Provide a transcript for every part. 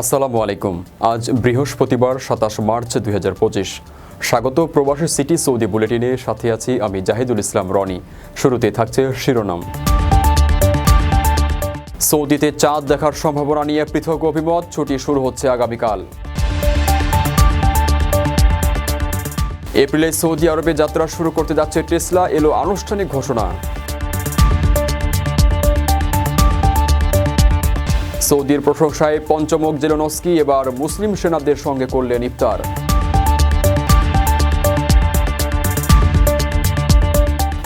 আসসালামু আলাইকুম। আজ বৃহস্পতিবার, সাতাশ মার্চ দুই স্বাগত প্রবাসী সিটি সৌদি বুলেটিনে, সাথে আছি আমি জাহিদুল ইসলাম রনি। শুরুতে থাকছে শিরোনাম। সৌদিতে চাঁদ দেখার সম্ভাবনা নিয়ে পৃথক অভিমত, ছুটি শুরু হচ্ছে আগামীকাল। এপ্রিলে সৌদি আরবে যাত্রা শুরু করতে যাচ্ছে টেসলা, এলো আনুষ্ঠানিক ঘোষণা। সৌদির প্রশংসায় পঞ্চমুখ জেলনস্কি এবার মুসলিম সেনাদের সঙ্গে করলেন ইফতার।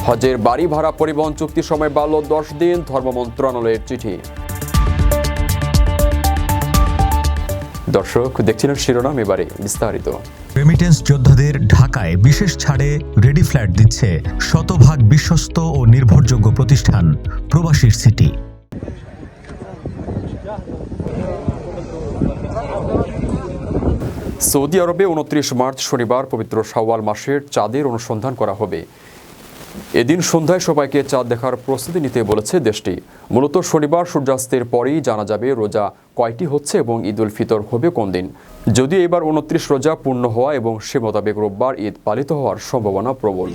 হজের বাড়ি ভাড়া পরিবহন চুক্তি সময় বাড়ল দশ দিন, ধর্ম মন্ত্রণালয়ের চিঠি। দর্শক, দেখছিলেন শিরোনাম, এবারে বিস্তারিত। রেমিটেন্স যোদ্ধাদের ঢাকায় বিশেষ ছাড়ে রেডি ফ্ল্যাট দিচ্ছে শতভাগ বিশ্বস্ত ও নির্ভরযোগ্য প্রতিষ্ঠান, প্রবাসীর সিটি। সৌদি আরবে উনত্রিশ মার্চ শনিবার পবিত্র শাওয়াল মাসের চাঁদের অনুসন্ধান করা হবে। এদিন সন্ধ্যায় সবাইকে চাঁদ দেখার প্রস্তুতি নিতে বলেছে দেশটি। মূলত শনিবার সূর্যাস্তের পরেই জানা যাবে রোজা কয়টি হচ্ছে এবং ঈদ উল ফিতর হবে কোন দিন। যদিও এবার উনত্রিশ রোজা পূর্ণ হওয়া এবং সে মোতাবেক রোববার ঈদ পালিত হওয়ার সম্ভাবনা প্রবল।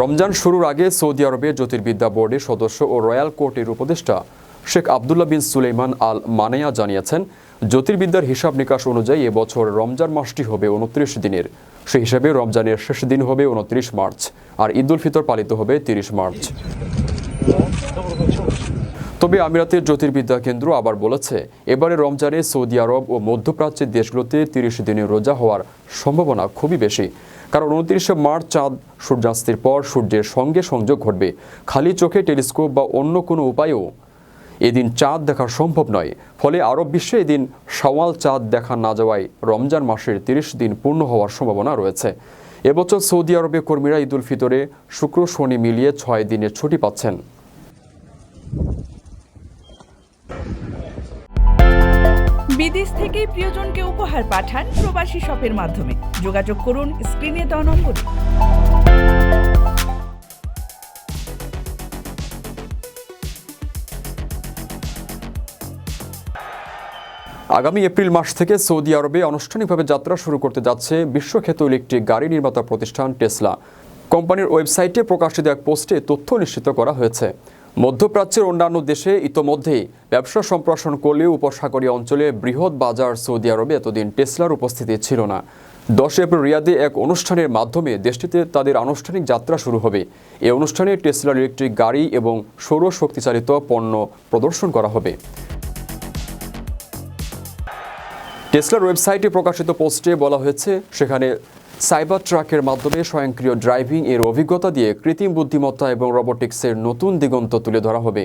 রমজান শুরুর আগে সৌদি আরবে জ্যোতির্বিদ্যা বোর্ডের সদস্য ও রয়্যাল কোর্টের উপদেষ্টা শেখ আবদুল্লাহ বিন সুলেইমান আল মানেয়া জানিয়েছেন জ্যোতির্বিদ্যার হিসাব নিকাশ অনুযায়ী এবছর রমজান মাসটি হবে উনত্রিশ দিনের। সেই হিসাবে রমজানের শেষ দিন হবে উনত্রিশ মার্চ, আর ঈদ উল ফিতর পালিত হবে তিরিশ মার্চ। তবে আমিরাতের জ্যোতির্বিদ্যা কেন্দ্র আবার বলেছে, এবারে রমজানে সৌদি আরব ও মধ্যপ্রাচ্যের দেশগুলোতে তিরিশ দিনের রোজা হওয়ার সম্ভাবনা খুবই বেশি। কারণ উনত্রিশে মার্চ চাঁদ সূর্যাস্তের পর সূর্যের সঙ্গে সংযোগ ঘটবে। খালি চোখে টেলিস্কোপ বা অন্য কোনো উপায়েও এদিন চাঁদ দেখা সম্ভব নয়। ফলে আরব বিশ্বে এদিন সওয়াল চাঁদ দেখা না যাওয়ায় রমজান মাসের তিরিশ দিন পূর্ণ হওয়ার সম্ভাবনা রয়েছে। এবছর সৌদি আরবে কর্মীরা ঈদুল ফিতরে শুক্র শনি মিলিয়ে ছয় দিনের ছুটি পাচ্ছেন। বিদেশ থেকে প্রিয়জনকে উপহার পাঠান প্রবাসী শপের মাধ্যমে। যোগাযোগ করুন স্ক্রিনে দেওয়া নম্বরে। আগামী এপ্রিল মাস থেকে সৌদি আরবে আনুষ্ঠানিকভাবে যাত্রা শুরু করতে যাচ্ছে বিশ্বখ্যাত ইলেকট্রিক গাড়ি নির্মাতা প্রতিষ্ঠান টেসলা। কোম্পানির ওয়েবসাইটে প্রকাশিত এক পোস্টে তথ্য নিশ্চিত করা হয়েছে। মধ্যপ্রাচ্যের অন্যান্য দেশে ইতোমধ্যেই ব্যবসা সম্প্রসারণ করলেও উপসাগরীয় অঞ্চলে বৃহৎ বাজার সৌদি আরবে এতদিন টেসলার উপস্থিতি ছিল না। দশ এপ্রিল রিয়াদে এক অনুষ্ঠানের মাধ্যমে দেশটিতে তাদের আনুষ্ঠানিক যাত্রা শুরু হবে। এই অনুষ্ঠানে টেসলার ইলেকট্রিক গাড়ি এবং সৌর শক্তিচালিত পণ্য প্রদর্শন করা হবে। টেসলার ওয়েবসাইটে প্রকাশিত পোস্টে বলা হয়েছে, সেখানে সাইবার ট্রাকের মাধ্যমে স্বয়ংক্রিয় ড্রাইভিং এর অভিজ্ঞতা দিয়ে কৃত্রিম বুদ্ধিমত্তা এবং রোবোটিক্সের নতুন দিগন্ত তুলে ধরা হবে।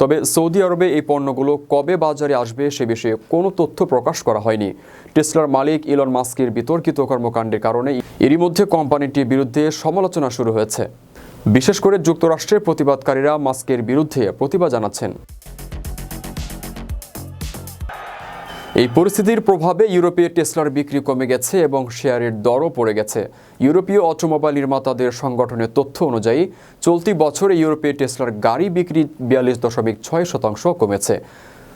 তবে সৌদি আরবে এই পণ্যগুলো কবে বাজারে আসবে সে বিষয়ে কোনো তথ্য প্রকাশ করা হয়নি। টেসলার মালিক ইলন মাস্কের বিতর্কিত কর্মকাণ্ডের কারণে এরই মধ্যে কোম্পানিটির বিরুদ্ধে সমালোচনা শুরু হয়েছে। বিশেষ করে যুক্তরাষ্ট্রের প্রতিবাদকারীরা মাস্কের বিরুদ্ধে প্রতিবাদ জানাচ্ছেন। এই পরিস্থিতির প্রভাবে ইউরোপীয় টেসলার বিক্রি কমে গেছে এবং শেয়ারের দরও পড়ে গেছে। ইউরোপীয় অটোমোবাইল নির্মাতাদের সংগঠনের তথ্য অনুযায়ী, চলতি বছরে ইউরোপীয় টেসলার গাড়ি বিক্রি বিয়াল্লিশ দশমিক ছয় শতাংশ কমেছে।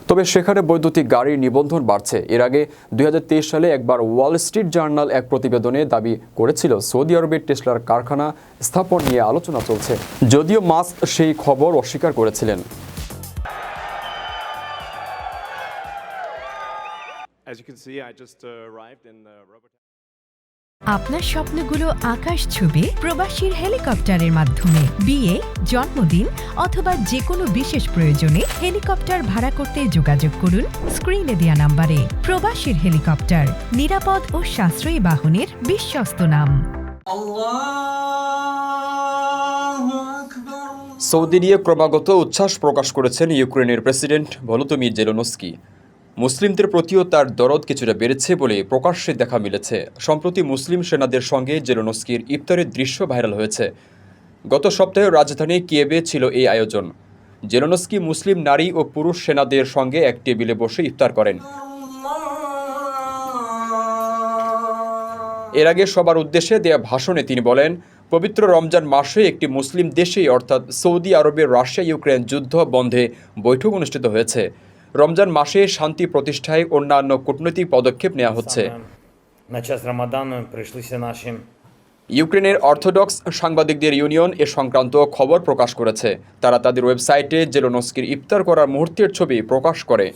তবে সেখানে বৈদ্যুতিক গাড়ির নিবন্ধন বাড়ছে। এর আগে দুই হাজার তেইশ সালে একবার ওয়াল স্ট্রিট জার্নাল এক প্রতিবেদনে দাবি করেছিল, সৌদি আরবের টেসলার কারখানা স্থাপন নিয়ে আলোচনা চলছে। যদিও মাস্ক সেই খবর অস্বীকার করেছিলেন। As you can see, I just uh, arrived in uh, Robert. আপনার স্বপ্নগুলো আকাশ ছুবে প্রবাসীর হেলিকপ্টারের মাধ্যমে। বিয়ে জন্মদিন অথবা যে কোনো বিশেষ প্রয়োজনে হেলিকপ্টার ভাড়া করতে যোগাযোগ করুন স্ক্রিনে দেয়া নাম্বারে। প্রবাসীর হেলিকপ্টার নিরাপদ ও সাশ্রয়ী বাহনের বিশ্বস্ত নাম। সৌদি নিয়ে ক্রমাগত উচ্ছ্বাস প্রকাশ করেছেন ইউক্রেনের প্রেসিডেন্ট ভলোদিমির জেলোনস্কি। মুসলিমদের প্রতিও তার দরদ কিছুটা বেড়েছে বলে প্রকাশ্যে দেখা মিলেছে। সম্প্রতি মুসলিম সেনাদের সঙ্গে জেলোনস্কির ইফতারের দৃশ্য ভাইরাল হয়েছে। গত সপ্তাহে রাজধানী কিয়েবে ছিল এই আয়োজন। জেলোনস্কি মুসলিম নারী ও পুরুষ সেনাদের সঙ্গে এক টেবিলে বসে ইফতার করেন। এর আগে সবার উদ্দেশ্যে দেয়া ভাষণে তিনি বলেন, পবিত্র রমজান মাসে একটি মুসলিম দেশেই, অর্থাৎ সৌদি আরবের রাশিয়া, ইউক্রেন যুদ্ধ বন্ধে বৈঠক অনুষ্ঠিত হয়েছে। রমজান মাসে শান্তি প্রতিষ্ঠায় অন্যান্য কূটনৈতিক পদক্ষেপ নেওয়া হচ্ছে। ইউক্রেনের অর্থোডক্স সাংবাদিকদের ইউনিয়ন এ সংক্রান্ত খবর প্রকাশ করেছে। তারা তাদের ওয়েবসাইটে জেলোনস্কির ইফতার করার মুহূর্তের ছবি প্রকাশ করে।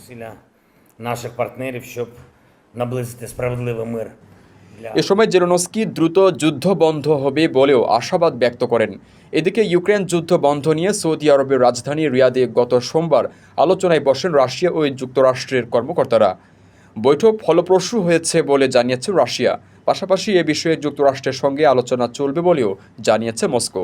এ সময় জেরোনস্কি দ্রুত যুদ্ধ বন্ধ হবে বলেও আশাবাদ ব্যক্ত করেন। এদিকে ইউক্রেন যুদ্ধ বন্ধ নিয়ে সৌদি আরবের রাজধানী রিয়াদে গত সোমবার আলোচনায় বসেন রাশিয়া ও যুক্তরাষ্ট্রের কর্মকর্তারা। বৈঠক ফলপ্রসূ হয়েছে বলে জানিয়েছে রাশিয়া। পাশাপাশি এ বিষয়ে যুক্তরাষ্ট্রের সঙ্গে আলোচনা চলবে বলেও জানিয়েছে মস্কো।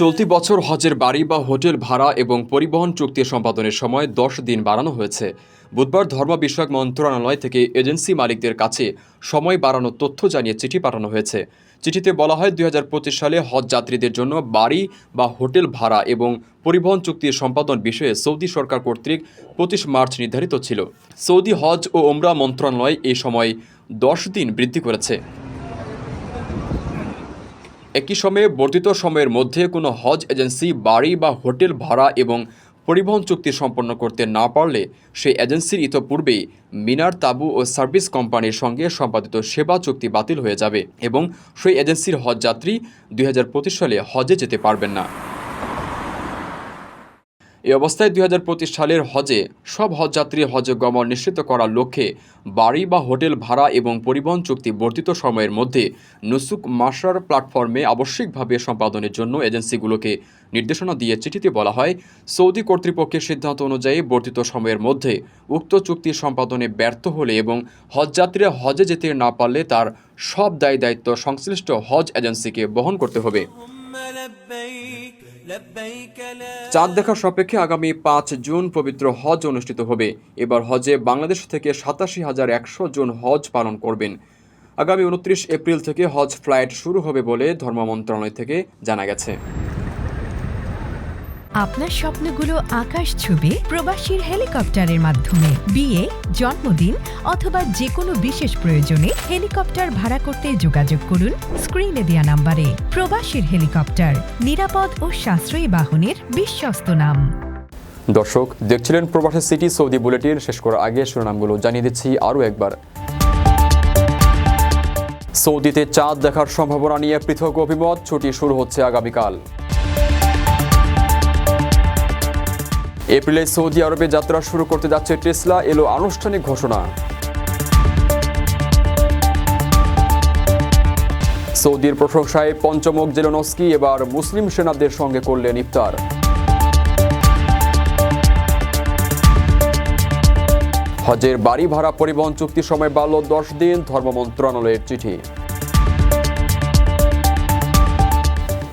চলতি বছর হজের বাড়ি বা হোটেল ভাড়া এবং পরিবহন চুক্তি সম্পাদনের সময় দশ দিন বাড়ানো হয়েছে। বুধবার ধর্ম বিষয়ক মন্ত্রণালয় থেকে এজেন্সি মালিকদের কাছে সময় বাড়ানোর তথ্য জানিয়ে চিঠি পাঠানো হয়েছে। চিঠিতে বলা হয়, দুই হাজার পঁচিশ সালে হজ যাত্রীদের জন্য বাড়ি বা হোটেল ভাড়া এবং পরিবহন চুক্তির সম্পাদন বিষয়ে সৌদি সরকার কর্তৃক পঁচিশ মার্চ নির্ধারিত ছিল। সৌদি হজ ও ওমরা মন্ত্রণালয় এই সময় দশ দিন বৃদ্ধি করেছে। একই সময়ে বর্ধিত সময়ের মধ্যে কোনো হজ এজেন্সি, বাড়ি বা হোটেল ভাড়া এবং পরিবহন চুক্তি সম্পন্ন করতে না পারলে সেই এজেন্সির ইতোপূর্বেই মিনার, তাবু ও সার্ভিস কোম্পানির সঙ্গে সম্পাদিত সেবা চুক্তি বাতিল হয়ে যাবে এবং সেই এজেন্সির হজ যাত্রী দুই হাজার পঁচিশ সালে হজে যেতে পারবেন না। এই অবস্থায় দুই হাজার পঁচিশ সালের হজে সব হজযাত্রী হজে গমন নিশ্চিত করার লক্ষ্যে বাড়ি বা হোটেল ভাড়া এবং পরিবহন চুক্তি বর্ধিত সময়ের মধ্যে নুসুক মাসার প্ল্যাটফর্মে আবশ্যিকভাবে সম্পাদনের জন্য এজেন্সিগুলোকে নির্দেশনা দিয়ে চিঠিতে বলা হয়। সৌদি কর্তৃপক্ষের সিদ্ধান্ত অনুযায়ী বর্ধিত সময়ের মধ্যে উক্ত চুক্তি সম্পাদনে ব্যর্থ হলে এবং হজযাত্রীরা হজে যেতে না পারলে তার সব দায় দায়িত্ব সংশ্লিষ্ট হজ এজেন্সিকে বহন করতে হবে। চাঁদ দেখার সাপেক্ষে আগামী পাঁচ জুন পবিত্র হজ অনুষ্ঠিত হবে। এবার হজে বাংলাদেশ থেকে সাতাশি হাজার একশো জন হজ পালন করবেন। আগামী উনত্রিশ এপ্রিল থেকে হজ ফ্লাইট শুরু হবে বলে ধর্ম মন্ত্রণালয় থেকে জানা গেছে। আপনার স্বপ্নগুলো আকাশ ছুবে প্রবাসীর হেলিকপ্টারের মাধ্যমে। বিয়ে, জন্মদিন অথবা যে কোনো বিশেষ প্রয়োজনে হেলিকপ্টার ভাড়া করতে যোগাযোগ করুন স্ক্রিনে দেওয়া নাম্বারে। প্রবাসীর হেলিকপ্টার, নিরাপদ ও সাশ্রয়ী বাহনের বিশ্বস্ত নাম। দর্শক, দেখছিলেন প্রবাসী সিটি সৌদি বুলেটিন। শেষ করার আগে শিরোনামগুলো জানিয়ে দিচ্ছি আরও একবার। সৌদিতে চাঁদ দেখার সম্ভাবনা নিয়ে পৃথক অভিমত। ছুটি শুরু হচ্ছে আগামীকাল। এপ্রিলে সৌদি আরবে যাত্রা শুরু করতে যাচ্ছে টেসলা, এলো আনুষ্ঠানিক ঘোষণা। সৌদির প্রশংসায় পঞ্চমুখ জেলোনস্কি, এবার মুসলিম সেনাদের সঙ্গে করলেন ইফতার। হজের বাড়ি ভাড়া পরিবহন চুক্তি সময় বাড়ল দশ দিন, ধর্ম মন্ত্রণালয়ের চিঠি।